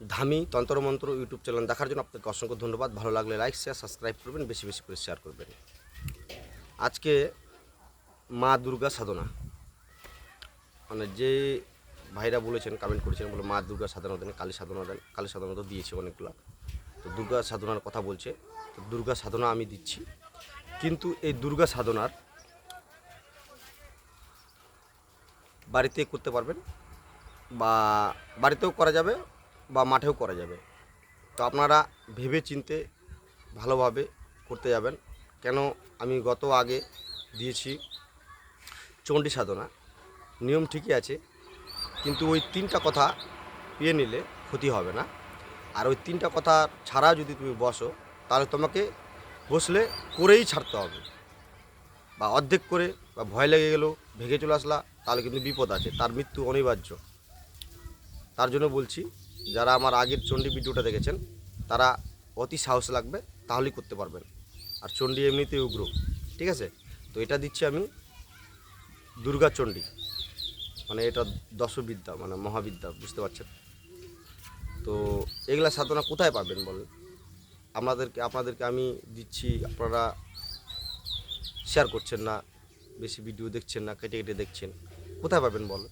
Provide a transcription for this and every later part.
ধামি তন্ত্রমন্ত্র YouTube channel দেখার জন্য আপনাকে অসংখ্য ধন্যবাদ। ভালো লাগলে লাইক শেয়ার সাবস্ক্রাইব করবেন, বেশি বেশি করে শেয়ার করবেন। আজকে মা দুর্গা সাধনা। মানে যে ভাইরা বলেছেন কমেন্ট করেছেন, বলে মা দুর্গা সাধনা দেন, কালী সাধনা দেন, কালী সাধনা তো দিয়েছে অনেকগুলো। তো দুর্গা সাধনার কথা বলছে, তো দুর্গা সাধনা আমি দিচ্ছি। কিন্তু এই দুর্গা সাধনার বাড়িতে করতে পারবেন বা বাড়িতেও করা যাবে বা মাঠেও করা যাবে। তো আপনারা ভেবে চিনতে ভালোভাবে করতে যাবেন। কেন আমি গত আগে দিয়েছি চণ্ডী সাধনা। নিয়ম ঠিকই আছে, কিন্তু ওই তিনটা কথা পেয়ে নিলে ক্ষতি হবে না। আর ওই তিনটা কথা ছাড়া যদি তুমি বসো, তাহলে তোমাকে বসলে করেই ছাড়তে হবে। বা অর্ধেক করে বা ভয় লেগে গেলো ভেঙে চলে আসলা, তাহলে কিন্তু বিপদ আছে, তার মৃত্যু অনিবার্য। তার জন্য বলছি যারা আমার আগের চণ্ডী ভিডিওটা দেখেছেন, তারা অতি সাহস লাগবে, তাহলেই করতে পারবেন। আর চণ্ডী এমনিতেই উগ্র, ঠিক আছে? তো এটা দিচ্ছি আমি দুর্গা চণ্ডী। মানে এটা দশবিদ্যা মানে মহাবিদ্যা, বুঝতে পারছেন? তো এগুলা সাধনা কোথায় পাবেন বলেন? আপনাদেরকে আপনাদেরকে আমি দিচ্ছি, আপনারা শেয়ার করছেন না, বেশি ভিডিও দেখছেন না, কেটে কেটে দেখছেন। কোথায় পাবেন বল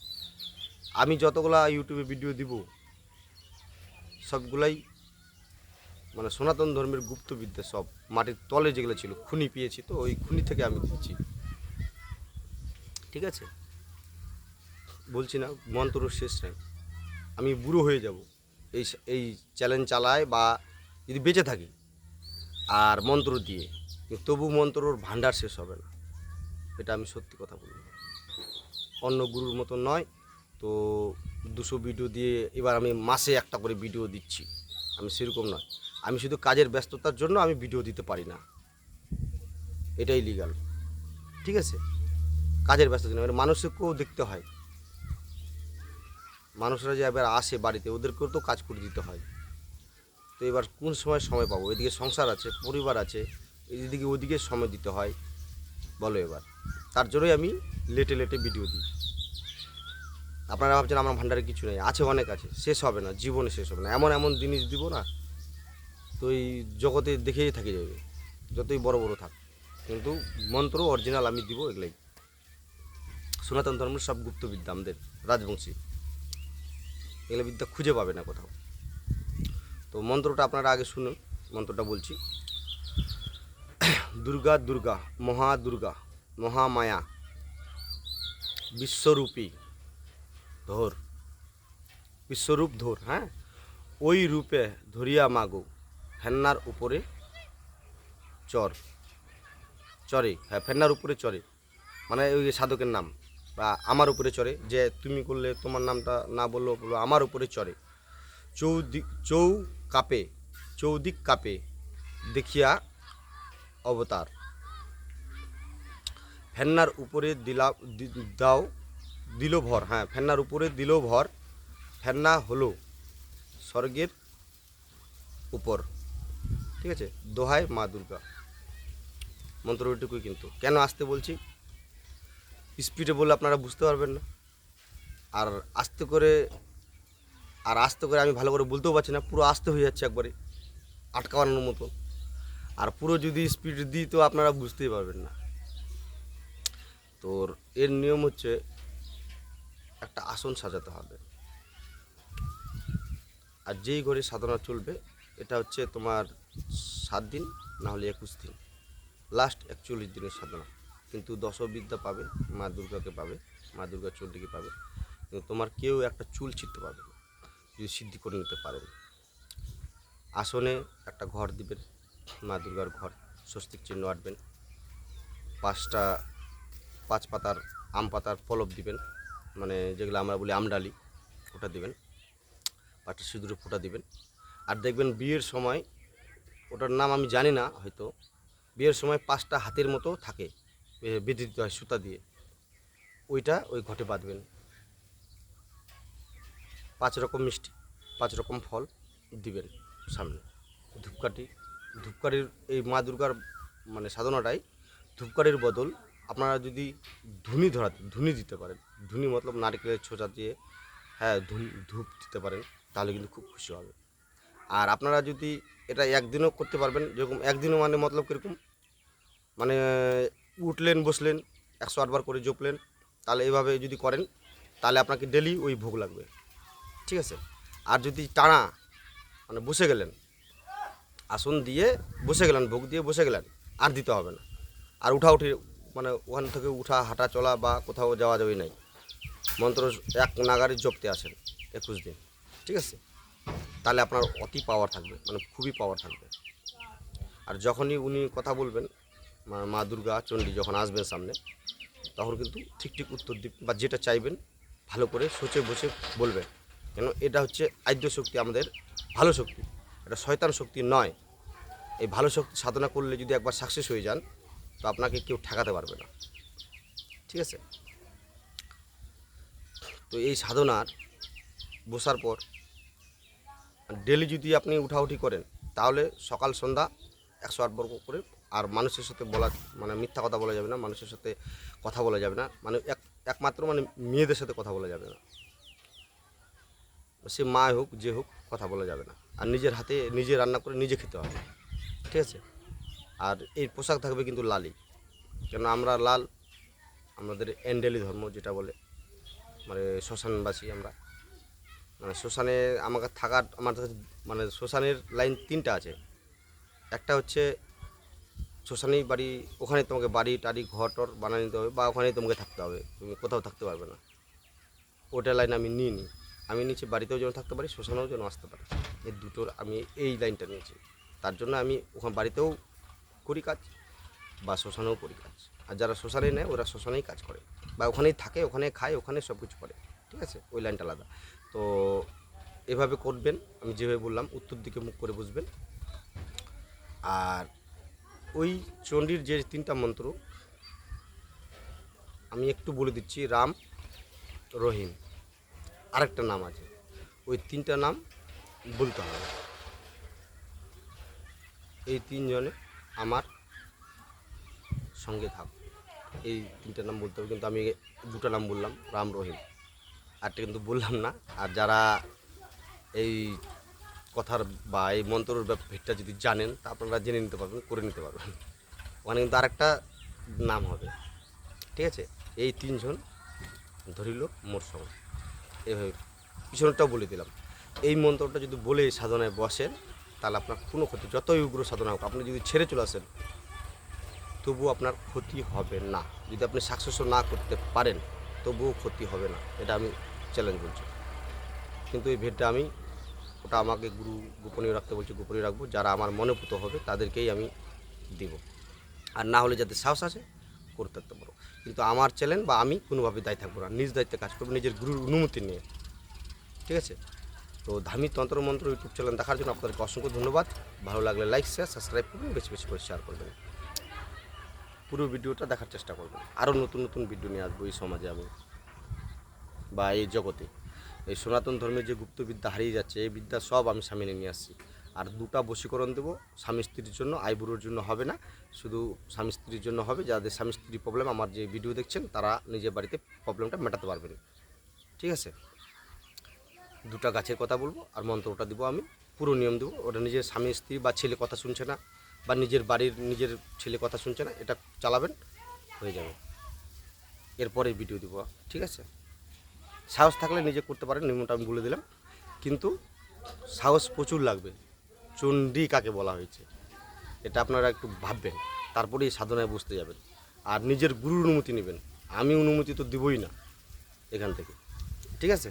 আমি যতগুলা ইউটিউবে ভিডিও দিব সবগুলাই মানে সনাতন ধর্মের গুপ্তবিদ্যা সব মাটির তলে যেগুলো ছিল, খুনি পেয়েছি তো ওই খুনি থেকে আমি দিচ্ছি। ঠিক আছে? বলছি না, মন্ত্র শেষ নাই। আমি বুড়ো হয়ে যাব। এই এই চ্যালেঞ্জ চালায় বা যদি বেঁচে থাকি আর মন্ত্র দিয়ে তবু মন্ত্রর ভাণ্ডার শেষ হবে না। এটা আমি সত্যি কথা বলব। অন্য গুরুর মতো নয়, তো দুশো ভিডিও দিয়ে এবার আমি মাসে একটা করে ভিডিও দিচ্ছি। আমি সেরকম নয়। আমি শুধু কাজের ব্যস্ততার জন্য আমি ভিডিও দিতে পারি না। এটাই লিগাল ঠিক আছে? কাজের ব্যস্ততার জন্য এবার মানুষকেও দেখতে হয়। মানুষরা যে এবার আসে বাড়িতে, ওদেরকেও তো কাজ করে দিতে হয়। তো এবার কোন সময় সময় পাবো? এদিকে সংসার আছে, পরিবার আছে, এদিকে ওদিকে সময় দিতে হয়। বলো এবার। তার জন্যই আমি লেটে লেটে ভিডিও দিই। আপনারা ভাবছেন আমার ভান্ডারে কিছু নেই। আছে অনেক আছে, শেষ হবে না, জীবনে শেষ হবে না। এমন এমন জিনিস দিব না, তো এই জগতে দেখেই থাকি যাবে, যতই বড় বড় থাক। কিন্তু মন্ত্র অরিজিনাল আমি দিব এগুলাই। সনাতন ধর্মের সব গুপ্তবিদ্যা আমাদের, রাজবংশী। এগুলো বিদ্যা খুঁজে পাবে না কোথাও। তো মন্ত্রটা আপনারা আগে শুনুন, মন্ত্রটা বলছি। দুর্গা দুর্গা, মহা দুর্গা, মহামায়া, বিশ্বরূপী। ধর। বিশ্বরূপ ধর হ্যাঁ? ওই রূপে ধরিয়া মাগো, ফেন্নার উপরে চর। চরে হ্যাঁ ফেন্নার উপরে চরে। মানে ওই সাধকের নাম, বা আমার উপরে চড়ে যে তুমি করলে তোমার নামটা না বললেও বলল, আমার উপরে চড়ে চৌদিক চৌ কাপে, চৌদিক কাপে দেখিয়া অবতার। ফেন্নার উপরে দিলা দাও দিল ভর হ্যাঁ ফেন্নার উপরে দিল ভর ফেন্না হলো স্বর্গের উপর। ঠিক আছে? দোহায় মা দুর্গা। মন্ত্রটুকুই কিন্তু। কেন আসতে বলছি? স্পিডে বললে আপনারা বুঝতে পারবেন না। আর আস্তে করে, আর আস্তে করে আমি ভালো করে বলতেও পারছি না। পুরো আস্তে হয়ে যাচ্ছে একবারে আটকানোর মতো। আর পুরো যদি স্পিড দিই তো আপনারা বুঝতেই পারবেন না। তোর, এর নিয়ম হচ্ছে একটা আসন সাজাতে হবে। আর যেই ঘরে সাধনা চলবে, এটা হচ্ছে তোমার সাত দিন, না হলে একুশ দিন। লাস্ট একচল্লিশ দিনের সাধনা। কিন্তু দশবিদ্যা পাবে, মা দুর্গাকে পাবে, মা দুর্গা চণ্ডীকে পাবে। কিন্তু তোমার কেউ একটা চুল ছিটতে পারবে না, যদি সিদ্ধি করে নিতে পারেন আসনে একটা ঘর দিবেন, মা দুর্গার ঘর, স্বস্তিক চিহ্ন আঁটবেন। পাঁচটা, পাঁচ পাতার আম পাতার পলব দিবেন। মানে যেগুলো আমরা বলি আমডালি, ওটা দিবেন। পাঁচটা সিঁদুরে ফোঁটা দিবেন। আর দেখবেন বিয়ের সময়, ওটার নাম আমি জানি না হয়তো, বিয়ের সময় পাঁচটা হাতের মতো থাকে বেঁধে দিতে হয় সুতা দিয়ে। ওইটা ওই ঘটে বাঁধবেন। পাঁচ রকম মিষ্টি, পাঁচ রকম ফল দিবেন সামনে। ধূপকাঠি, ধূপকাঠির এই মা দুর্গার মানে সাধনাটাই ধূপকাঠির বদল আপনারা যদি ধুনি ধরাতে ধুনি দিতে পারেন। ধুনি মতলব নারকেলের ছোচা দিয়ে হ্যাঁ ধুন, ধূপ দিতে পারেন, তাহলে কিন্তু খুব খুশি হবে। আর আপনারা যদি এটা একদিনও করতে পারবেন, যেরকম একদিনও মানে মতলব কীরকম? মানে উঠলেন, বসলেন, একশো আটবার করে জপলেন, তাহলে এভাবে যদি করেন, তাহলে আপনাকে ডেলি ওই ভোগ লাগবে। ঠিক আছে? আর যদি টানা মানে বসে গেলেন, আসন দিয়ে বসে গেলেন, ভোগ দিয়ে বসে গেলেন, আর দিতে হবে না। আর উঠা উঠি মানে ওখান থেকে উঠা, হাঁটা, চলা বা কোথাও যাওয়া যাবে নাই। মন্ত্র এক নাগারে জপতে আসেন একুশ দিন, ঠিক আছে? তাহলে আপনার অতি পাওয়ার থাকবে মানে খুবই পাওয়ার থাকবে। আর যখনই উনি কথা বলবেন, মা- দুর্গা, চণ্ডী যখন আসবেন সামনে, তখন কিন্তু ঠিক ঠিক উত্তর দিবেন বা যেটা চাইবেন, ভালো করে সোচে বসে বলবেন। কেন, এটা হচ্ছে আদ্য শক্তি, আমাদের ভালো শক্তি। এটা শয়তান শক্তি নয়। এই ভালো শক্তি সাধনা করলে যদি একবার সাকসেস হয়ে যান তো আপনাকে কেউ ঠেকাতে পারবে না। ঠিক আছে? তো এই সাধনার বসার পর ডেলি যদি আপনি উঠাউঠি করেন, তাহলে সকাল, সন্ধ্যা একশো আট বর্গ করে আর মানুষের সাথে বলা মানে মিথ্যা কথা বলা যাবে না, মানুষের সাথে কথা বলা যাবে না মানে এক, একমাত্র মানে মেয়েদের সাথে কথা বলা যাবে না। সে মা হোক, যে হোক কথা বলা যাবে না। আর নিজের হাতে, নিজে রান্না করে নিজে খেতে হবে। ঠিক আছে? আর এই পোশাক থাকবে কিন্তু লালই কেন আমরা লাল, আমাদের এন্ডেলি ধর্ম যেটা বলে মানে শ্মশানবাসী আমরা। মানে শ্মশানে আমাকে থাকার, আমার মানে শ্মশানের লাইন তিনটা আছে। একটা হচ্ছে শ্মশানেই বাড়ি, ওখানে তোমাকে বাড়ি, টাড়ি, ঘর, টর বানিয়ে নিতে হবে বা ওখানেই তোমাকে থাকতে হবে। তুমি কোথাও থাকতে পারবে না। ওটা লাইন আমি নিই নি আমি নিচে বাড়িতেও যেন থাকতে পারি, শ্মশানেও যেন আসতে পারি। এই দুটোর আমি এই লাইনটা নিয়েছি। তার জন্য আমি ওখানে, বাড়িতেও করি কাজ বা শ্মশানেও করি কাজ। আর যারা শ্মশানে নেয়, ওরা শ্মশানেই কাজ করে। বা ওখানেই থাকে, ওখানে খায়, ওখানে সব কিছু করে। ঠিক আছে? ওই লাইনটা আলাদা। তো এভাবে করবেন, আমি যেভাবে বললাম, উত্তর দিকে মুখ করে বসবেন আর ওই চণ্ডীর যে তিনটা মন্ত্র, আমি একটু বলে দিচ্ছি, রাম, রহিম। আরেকটা নাম আছে। ওই তিনটা নাম বলতে হবে। এই তিনজনে আমার সঙ্গে থাক। এই তিনটা নাম বলতে হবে, কিন্তু আমি দুটো নাম বললাম, রাম রহিম। আরটা কিন্তু বললাম না, আর যারা এই কথার বা এই মন্ত্রর ভেটটা যদি জানেন, তা আপনারা জেনে নিতে পারবেন, করে নিতে পারবেন। ওখানে কিন্তু আরেকটা নাম হবে, ঠিক আছে? এই তিনজন ধরিল মোর সঙ্গে এভাবে পিছনটাও বলে দিলাম। এই মন্ত্রটা যদি বলে সাধনায় বসেন তাহলে আপনার কোনো ক্ষতি, যতই উগ্র সাধনা হোক, আপনি যদি ছেড়ে চলে আসেন, তবুও আপনার ক্ষতি হবে না। যদি আপনি সাকসেসও না করতে পারেন, তবুও ক্ষতি হবে না। এটা আমি চ্যালেঞ্জ বলছি। কিন্তু এই ভেটটা আমি, ওটা আমাকে গুরু গোপনীয় রাখতে বলছি, গোপনীয় রাখব। যারা আমার মনে পুত হবে, তাদেরকেই আমি দিব। আর না হলে যাদের সাহস আছে করতে থাকতে পারো কিন্তু আমার চ্যালেঞ্জ বা আমি কোনোভাবে দায়ী থাকব না। নিজ দায়িত্বে কাজ করব, নিজের গুরুর অনুমতি নিয়ে। ঠিক আছে? তো ধার্মিক তন্ত্রমন্ত্র ইউটিউব চ্যানেল দেখার জন্য আপনাদেরকে অসংখ্য ধন্যবাদ। ভালো লাগলে লাইক শেয়ার সাবস্ক্রাইব করবেন, বেশি বেশি করে শেয়ার করবেন। পুরো ভিডিওটা দেখার চেষ্টা করবেন। আরও নতুন নতুন ভিডিও নিয়ে আসব, এই সমাজে আমি বা এই জগতে। এই সনাতন ধর্মের যে গুপ্তবিদ্যা হারিয়ে যাচ্ছে, এই বিদ্যা সব আমি সামনে নিয়ে আসছি। আর দুটা বশীকরণ দেবো, স্বামী স্ত্রীর জন্য, আইবুড়োর জন্য হবে না। শুধু স্বামী স্ত্রীর জন্য হবে, যাদের স্বামী স্ত্রী প্রবলেম আমার যে ভিডিও দেখছেন, তারা নিজের বাড়িতে প্রবলেমটা মেটাতে পারবেন। ঠিক আছে? দুটা গাছের কথা বলব আর মন্ত্রটা দিব আমি, পুরো নিয়ম দেবো। ওটা নিজের স্বামী, স্ত্রী বা ছেলে কথা শুনছে না বা নিজের বাড়ির নিজের ছেলে কথা শুনছে না, এটা চালাবেন, হয়ে যাবে। এরপরে ভিডিও দিব, ঠিক আছে? সাহস থাকলে নিজে করতে পারেন, নিয়মটা আমি বলে দিলাম। কিন্তু সাহস প্রচুর লাগবে। চণ্ডী কাকে বলা হয়েছে, এটা আপনারা একটু ভাববেন, তারপরেই সাধনায় বসতে যাবেন। আর নিজের গুরুর অনুমতি নেবেন। আমি অনুমতি তো দিবই না এখান থেকে, ঠিক আছে?